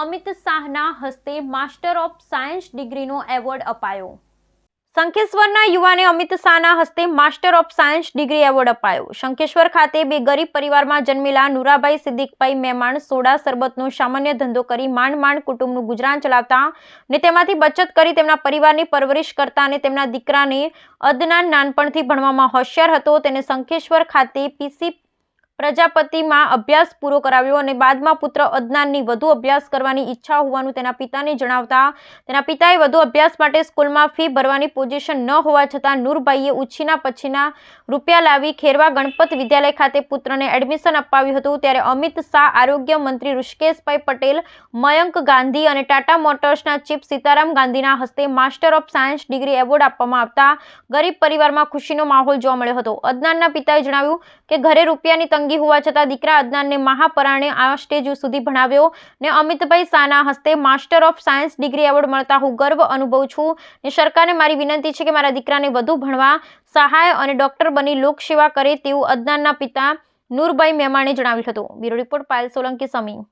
અમિત શાહના હસ્તે master of science ડિગ્રીનો એવોર્ડ અપાયો. શંખેશ્વરના યુવાને અમિત શાહના હસ્તે master of science degree award અપાયો. શંખેશ્વર ખાતે બે ગરીબ પરિવારમાં જન્મેલા નુરાભાઈ સિદ્દીકભાઈ મહેમાન સોડા સરબતનો સામાન્ય ધંધો કરી માંડ માંડ કુટુંબનું ગુજરાન ચલાવતા ને તેમાંથી બચત કરી તેમના પરિવારની પરવરિશ કરતા અને તેમના દીકરાને અદનાન નાનપણથી ભણવામાં હોશિયાર હતો. તેને શંખેશ્વર ખાતે પીસી પ્રજાપતિમાં અભ્યાસ પૂરો કરાવ્યો અને બાદમાં પુત્ર અદનાનની વધુ અભ્યાસ કરવાની ઈચ્છા હોવાનું તેના પિતાને જણાવતા તેના પિતાએ વધુ અભ્યાસ માટે સ્કૂલમાં ફી ભરવાની પોઝિશન ન હોવા છતાં નૂરભાઈએ ઉછીના પછીના રૂપિયા લાવી ખેરવા ગણપત વિદ્યાલય ખાતે પુત્રને એડમિશન અપાવ્યું હતું. ત્યારે અમિત શાહ, આરોગ્ય મંત્રી ઋષિકેશભાઈ પટેલ, મયંક ગાંધી અને ટાટા મોટર્સના ચીફ સીતારામ ગાંધીના હસ્તે master of science degree award આપવામાં આવતા ગરીબ પરિવારમાં ખુશીનો માહોલ જોવા મળ્યો હતો. અદનાનના પિતાએ જણાવ્યું કે, ઘરે રૂપિયાની તંગી હોવા છતાં દીકરા અદનાનને મહાપરાણે આ સ્ટેજ સુધી ભણાવ્યો ને અમિતભાઈ શાહના હસ્તે master of science degree award મળતા હું ગર્વ અનુભવું છું. ને સરકારને મારી વિનંતી છે કે મારા દીકરાને વધુ ભણવા, સહાય અને ડોક્ટર બની લોકસેવા કરે તેવું અદનાનના પિતા નૂરભાઈ મહેમાણે જણાવ્યું હતું. Bureau report Payal Solanki Sami.